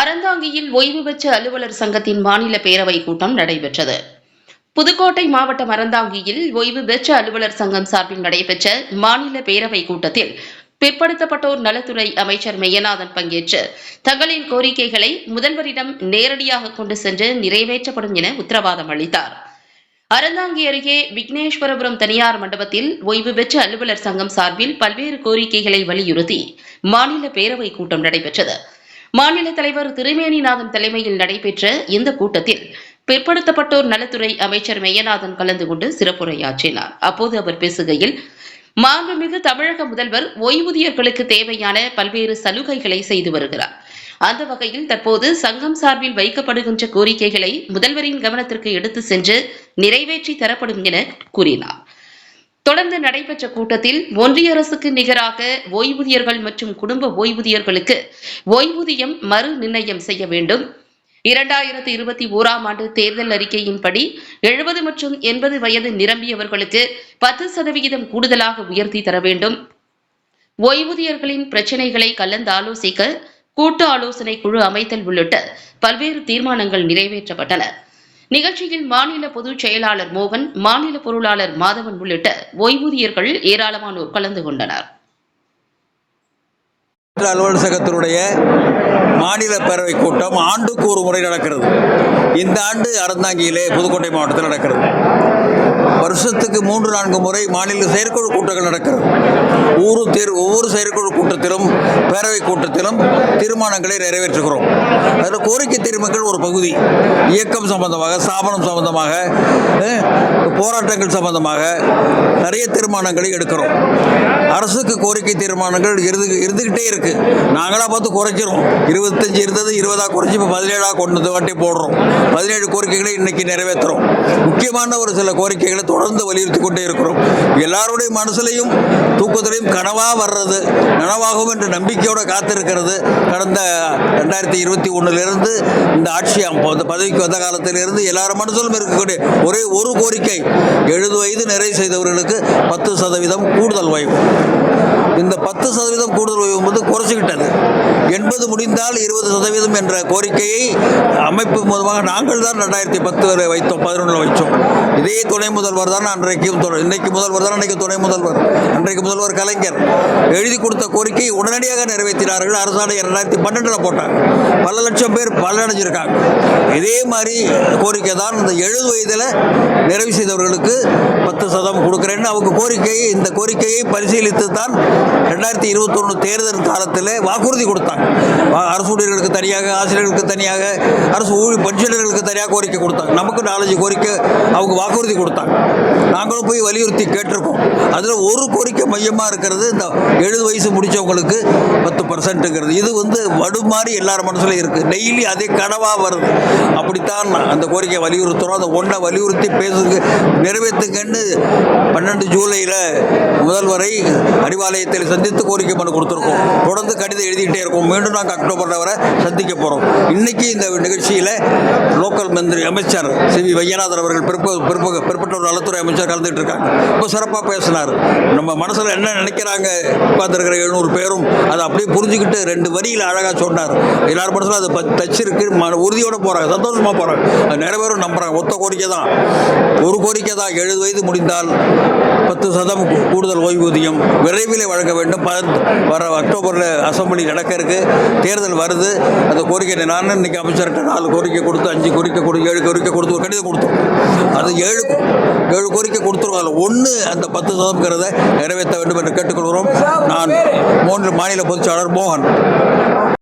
அறந்தாங்கியில் ஓய்வு பெற்ற அலுவலர் சங்கத்தின் மாநில பேரவை கூட்டம் நடைபெற்றது. புதுக்கோட்டை மாவட்டம் அறந்தாங்கியில் ஓய்வு பெற்ற அலுவலர் சங்கம் சார்பில் நடைபெற்ற மாநில பேரவை கூட்டத்தில் பிற்படுத்தப்பட்டோர் நலத்துறை அமைச்சர் மெய்யநாதன் பங்கேற்று தங்களின் கோரிக்கைகளை முதல்வரிடம் நேரடியாக கொண்டு சென்று நிறைவேற்றப்படும் என உத்தரவாதம் அளித்தார். அறந்தாங்கி அருகே விக்னேஸ்வரபுரம் தனியார் மண்டபத்தில் ஓய்வு பெற்ற அலுவலர் சங்கம் சார்பில் பல்வேறு கோரிக்கைகளை வலியுறுத்தி மாநில பேரவை கூட்டம் நடைபெற்றது. மாநில தலைவர் திருமேனிநாதன் தலைமையில் நடைபெற்ற இந்த கூட்டத்தில் பிற்படுத்தப்பட்டோர் நலத்துறை அமைச்சர் மெய்யநாதன் கலந்து கொண்டு சிறப்புரையாற்றினார். அப்போது அவர் பேசுகையில் மாண்புமிகு தமிழக முதல்வர் ஓய்வூதியர்களுக்கு தேவையான பல்வேறு சலுகைகளை செய்து வருகிறார். அந்த வகையில் தற்போது சங்கம் சார்பில் வைக்கப்படுகின்ற கோரிக்கைகளை முதல்வரின் கவனத்திற்கு எடுத்து சென்று நிறைவேற்றி தரப்படும் என கூறினார். தொடர்ந்து நடைபெற்ற கூட்டத்தில் ஒன்றிய அரசுக்கு நிகராக ஓய்வூதியர்கள் மற்றும் குடும்ப ஓய்வூதியர்களுக்கு ஓய்வூதியம் மறு நிர்ணயம் செய்ய வேண்டும். இரண்டாயிரத்தி இருபத்தி ஓராம் ஆண்டு தேர்தல் அறிக்கையின்படி எழுபது மற்றும் எண்பது வயது நிரம்பியவர்களுக்கு பத்து சதவிகிதம் கூடுதலாக உயர்த்தி தர வேண்டும். ஓய்வூதியர்களின் பிரச்சினைகளை கலந்தாலோசிக்க கூட்டு ஆலோசனை குழு அமைத்தல் உள்ளிட்ட பல்வேறு தீர்மானங்கள் நிறைவேற்றப்பட்டன. நிகழ்ச்சியில் மாநில பொதுச் செயலாளர் மோகன் மாநில பொருளாளர் மாதவன் உள்ளிட்ட ஓய்வூதியர்கள் ஏராளமானோர் கலந்து கொண்டனர். அலுவலர் சங்கத்தினுடைய மாநில பேரவை கூட்டம் ஆண்டுக்கு ஒரு முறை நடக்கிறது. இந்த ஆண்டு அறந்தாங்கியிலே புதுக்கோட்டை மாவட்டத்தில் நடக்கிறது. வருஷத்துக்கு மூன்று நான்கு முறை மாநில செயற்குழு கூட்டங்கள் நடக்கிறது. ஒவ்வொரு தேர் ஒவ்வொரு செயற்குழு கூட்டத்திலும் பேரவை கூட்டத்திலும் தீர்மானங்களை நிறைவேற்றுகிறோம். அதில் கோரிக்கை தீர்மானங்கள் ஒரு பகுதி. இயக்கம் சம்பந்தமாக ஸ்தாபனம் சம்பந்தமாக போராட்டங்கள் சம்பந்தமாக நிறைய தீர்மானங்களை எடுக்கிறோம். அரசுக்கு கோரிக்கை தீர்மானங்கள் இருந்து இருந்துக்கிட்டே இருக்குது நாங்களாக பார்த்து குறைச்சிரும் இருபத்தஞ்சி இருந்தது இருபதாக குறைச்சி இப்போ பதினேழாக கொண்டு வாட்டி போடுறோம். பதினேழு கோரிக்கைகளை இன்னைக்கு நிறைவேற்றுறோம். முக்கியமான ஒரு சில கோரிக்கைகளை தொடர்ந்து வலியுறுத்தி கொண்டே இருக்கிறோம். எல்லாருடைய மனசுலையும் தூக்கத்திலையும் கனவாக வர்றது நனவாகும் என்ற நம்பிக்கையோடு காத்திருக்கிறது. கடந்த ரெண்டாயிரத்தி இருபத்தி ஒன்றிலிருந்து இந்த ஆட்சி அந்த பதவிக்கு வந்த காலத்திலிருந்து எல்லார் மனசிலும் இருக்கக்கூடிய ஒரே ஒரு கோரிக்கை எழுபது வயது நிறைவு செய்தவர்களுக்கு பத்து சதவீதம் கூடுதல் ஓய்வு. இந்த பத்து சதவீதம் கூடுதல் ஓய்வு வந்து குறைச்சிக்கிட்டது. எண்பது முடிந்தால் இருபது சதவீதம் என்ற கோரிக்கையை அமைப்பு மூலமாக நாங்கள் தான் ரெண்டாயிரத்தி பத்து வரை வைத்தோம் பதினொன்றில் வைத்தோம். இதே துணை முதல்வர் தான் அன்றைக்கும் இன்னைக்கு முதல்வர் தான் அன்றைக்கு துணை முதல்வர். அன்றைக்கு முதல்வர் கலைஞர். எழுதி கொடுத்த கோரிக்கை உடனடியாக நிறைவேற்றினார்கள். அரசாணை ரெண்டாயிரத்தி பன்னெண்டில் போட்டாங்க. பல லட்சம் பேர் பலனடைஞ்சிருக்காங்க. இதே மாதிரி கோரிக்கை தான் இந்த எழுபது வயதில் நிறைவு செய்தவர்களுக்கு பத்து சதம் கொடுக்குறேன்னு அவங்க கோரிக்கையை இந்த கோரிக்கையை பரிசீலித்து தான் ரெண்டாயிரத்தி இருபத்தொன்று தேர்தல் காலத்தில் வாக்குறுதி கொடுத்தாங்க. அரசு ஊழியர்களுக்கு தனியாக ஆசிரியர்களுக்கு தனியாக அரசு ஊழியர் தொழிலாளர்களுக்கு தனியாக கோரிக்கை கொடுத்தாங்க. நமக்கு நாலஞ்சு கோரிக்கை அவங்க வாக்குறுதி கொடுத்தாங்க. நாங்களும் போய் வலியுறுத்தி கேட்டிருக்கோம். அதில் ஒரு கோரிக்கை மையமாக இருக்கிறது இந்த எழுபது வயசு முடித்தவங்களுக்கு பத்து பர்சன்ட்டுங்கிறது இது வந்து வடுமாறி எல்லார் மனசுலையும் இருக்குது டெய்லி அதே கனவாக வருது. அப்படித்தான் அந்த கோரிக்கையை வலியுறுத்துகிறோம் அதை ஒன்றை வலியுறுத்தி பேசுங்க நிறைவேற்றுங்கன்னு பன்னெண்டு ஜூலையில் முதல்வரை அறிவாலயத்தில் சந்தித்து கோரிக்கை மனு கொடுத்துருக்கோம். தொடர்ந்து கடிதம் எழுதிக்கிட்டே இருக்கோம். மீண்டும் நாங்கள் அக்டோபரில் வரை சந்திக்க போகிறோம் இன்றைக்கி இந்த நிகழ்ச்சியில் லோக்கல் மந்திரி அமைச்சர் சி வி வையநாதன் அவர்கள் பிற்ப பிற்பக பிற்பட்டோர் நலத்துறை அமைச்சர் கலந்துகிட்டு இருக்காங்க ரொம்ப சிறப்பாக பேசினார். நம்ம மனசில் என்ன நினைக்கிறாங்க? உட்காந்துருக்கிற எழுநூறு பேரும் அதை அப்படியே புரிஞ்சுக்கிட்டு ரெண்டு வரியில் அழகாக சொன்னார். எல்லார் மனசில் அதை தச்சிருக்கு. மன உறுதியோடு போகிறாங்க சந்தோஷமாக போகிறாங்க நிறைய நிறைவேறும் நம்புகிறாங்க ஒத்த கோரிக்கை தான். ஒரு கோரிக்கை தான். எழுபது வயது முடிந்தால் பத்து சதம் கூடுதல் ஓய்வூதியம் விரைவில் வழங்க வேண்டும். ப- வர அக்டோபரில் அசம்பிளி நடக்க இருக்கு. தேர்தல் வருது. அந்த கோரிக்கை நான் இன்னைக்கு அமைச்சர்கிட்ட நாலு கோரிக்கை கொடுத்து அஞ்சு கோரிக்கை கொடு ஏழு கோரிக்கை கொடுத்து ஒரு கடிதம் கொடுத்தோம் அது ஏழு ஏழு கோரிக்கை கொடுத்துருவோம் அதில் ஒன்று அந்த பத்து சதம்ங்கிறத நிறைவேற்ற வேண்டும் என்று கேட்டுக்கொள்கிறோம். நான் மூன்று மாநில பொதுச்சாளர் மோகன்.